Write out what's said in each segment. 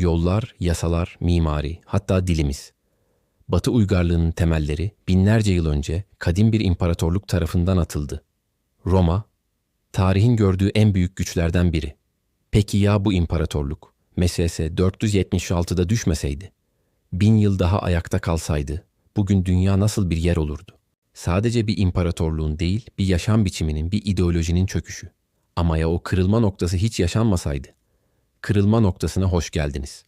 Yollar, yasalar, mimari, hatta dilimiz. Batı uygarlığının temelleri binlerce yıl önce kadim bir imparatorluk tarafından atıldı. Roma, tarihin gördüğü en büyük güçlerden biri. Peki ya bu imparatorluk, meselesi 476'da düşmeseydi? Bin yıl daha ayakta kalsaydı, bugün dünya nasıl bir yer olurdu? Sadece bir imparatorluğun değil, bir yaşam biçiminin, bir ideolojinin çöküşü. Ama ya o kırılma noktası hiç yaşanmasaydı? Kırılma noktasına hoş geldiniz.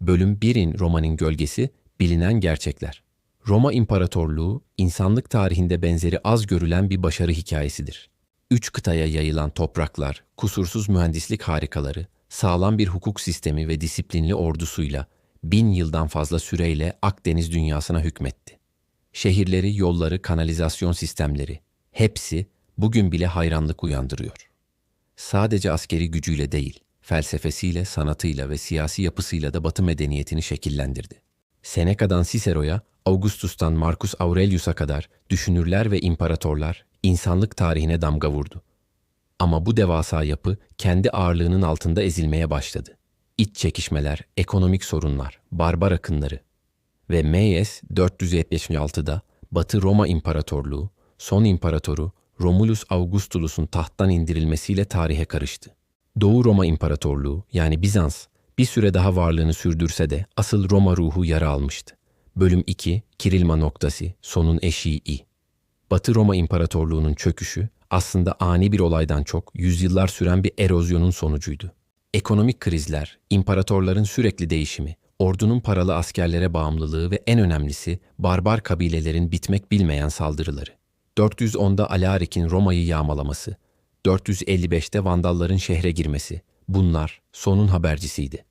Bölüm 1'in romanın gölgesi, bilinen gerçekler. Roma İmparatorluğu, insanlık tarihinde benzeri az görülen bir başarı hikayesidir. Üç kıtaya yayılan topraklar, kusursuz mühendislik harikaları, sağlam bir hukuk sistemi ve disiplinli ordusuyla bin yıldan fazla süreyle Akdeniz dünyasına hükmetti. Şehirleri, yolları, kanalizasyon sistemleri hepsi bugün bile hayranlık uyandırıyor. Sadece askeri gücüyle değil, felsefesiyle, sanatıyla ve siyasi yapısıyla da Batı medeniyetini şekillendirdi. Seneca'dan Cicero'ya, Augustus'tan Marcus Aurelius'a kadar düşünürler ve imparatorlar insanlık tarihine damga vurdu. Ama bu devasa yapı kendi ağırlığının altında ezilmeye başladı. İç çekişmeler, ekonomik sorunlar, barbar akınları ve Mayes 476'da Batı Roma İmparatorluğu, son imparatoru Romulus Augustulus'un tahttan indirilmesiyle tarihe karıştı. Doğu Roma İmparatorluğu yani Bizans bir süre daha varlığını sürdürse de asıl Roma ruhu yara almıştı. Bölüm 2 Kirilma noktası sonun eşiği. Batı Roma İmparatorluğu'nun çöküşü aslında ani bir olaydan çok yüzyıllar süren bir erozyonun sonucuydu. Ekonomik krizler, imparatorların sürekli değişimi, ordunun paralı askerlere bağımlılığı ve en önemlisi barbar kabilelerin bitmek bilmeyen saldırıları. 410'da Alarik'in Roma'yı yağmalaması, 455'te Vandalların şehre girmesi, bunlar sonun habercisiydi.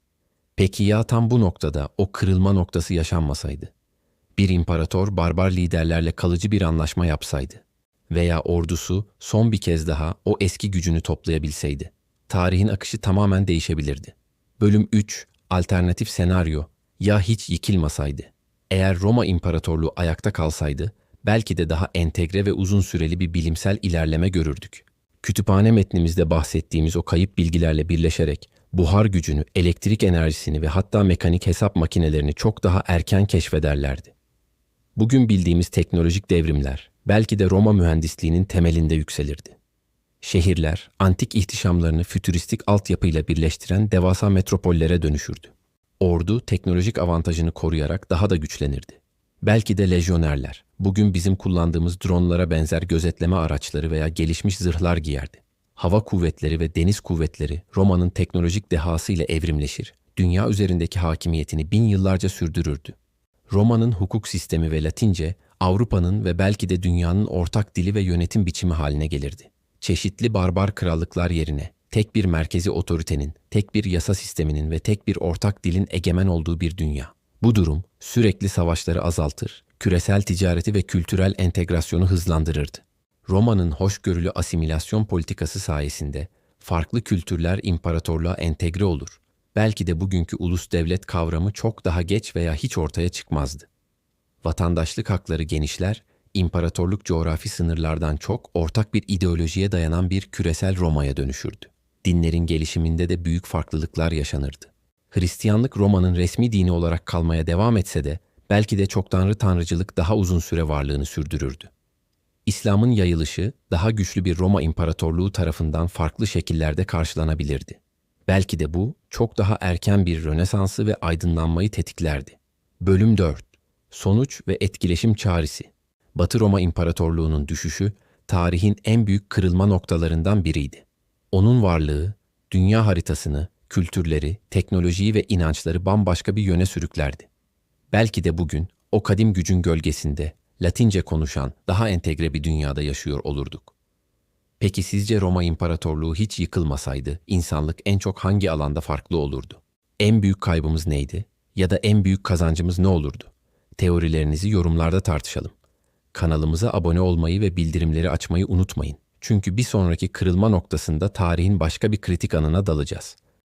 Peki ya tam bu noktada o kırılma noktası yaşanmasaydı? Bir imparator barbar liderlerle kalıcı bir anlaşma yapsaydı veya ordusu son bir kez daha o eski gücünü toplayabilseydi, tarihin akışı tamamen değişebilirdi. Bölüm 3 Alternatif senaryo ya hiç yıkılmasaydı. Eğer Roma İmparatorluğu ayakta kalsaydı, belki de daha entegre ve uzun süreli bir bilimsel ilerleme görürdük. Kütüphane metnimizde bahsettiğimiz o kayıp bilgilerle birleşerek buhar gücünü, elektrik enerjisini ve hatta mekanik hesap makinelerini çok daha erken keşfederlerdi. Bugün bildiğimiz teknolojik devrimler belki de Roma mühendisliğinin temelinde yükselirdi. Şehirler, antik ihtişamlarını fütüristik altyapıyla birleştiren devasa metropollere dönüşürdü. Ordu teknolojik avantajını koruyarak daha da güçlenirdi. Belki de lejyonerler, bugün bizim kullandığımız dronlara benzer gözetleme araçları veya gelişmiş zırhlar giyerdi. Hava kuvvetleri ve deniz kuvvetleri Roma'nın teknolojik dehası ile evrimleşir, dünya üzerindeki hakimiyetini bin yıllarca sürdürürdü. Roma'nın hukuk sistemi ve Latince, Avrupa'nın ve belki de dünyanın ortak dili ve yönetim biçimi haline gelirdi. Çeşitli barbar krallıklar yerine tek bir merkezi otoritenin, tek bir yasa sisteminin ve tek bir ortak dilin egemen olduğu bir dünya. Bu durum sürekli savaşları azaltır, küresel ticareti ve kültürel entegrasyonu hızlandırırdı. Roma'nın hoşgörülü asimilasyon politikası sayesinde farklı kültürler imparatorluğa entegre olur. Belki de bugünkü ulus devlet kavramı çok daha geç veya hiç ortaya çıkmazdı. Vatandaşlık hakları genişler, imparatorluk coğrafi sınırlardan çok ortak bir ideolojiye dayanan bir küresel Roma'ya dönüşürdü. Dinlerin gelişiminde de büyük farklılıklar yaşanırdı. Hristiyanlık Roma'nın resmi dini olarak kalmaya devam etse de belki de çok tanrı tanrıcılık daha uzun süre varlığını sürdürürdü. İslam'ın yayılışı daha güçlü bir Roma İmparatorluğu tarafından farklı şekillerde karşılanabilirdi. Belki de bu çok daha erken bir Rönesans'ı ve aydınlanmayı tetiklerdi. Bölüm 4 Sonuç ve etkileşim çağrısı Batı Roma İmparatorluğu'nun düşüşü tarihin en büyük kırılma noktalarından biriydi. Onun varlığı dünya haritasını, kültürleri, teknolojiyi ve inançları bambaşka bir yöne sürüklerdi. Belki de bugün o kadim gücün gölgesinde Latince konuşan daha entegre bir dünyada yaşıyor olurduk. Peki sizce Roma İmparatorluğu hiç yıkılmasaydı insanlık en çok hangi alanda farklı olurdu? En büyük kaybımız neydi? Ya da en büyük kazancımız ne olurdu? Teorilerinizi yorumlarda tartışalım. Kanalımıza abone olmayı ve bildirimleri açmayı unutmayın. Çünkü bir sonraki kırılma noktasında tarihin başka bir kritik anına dalacağız.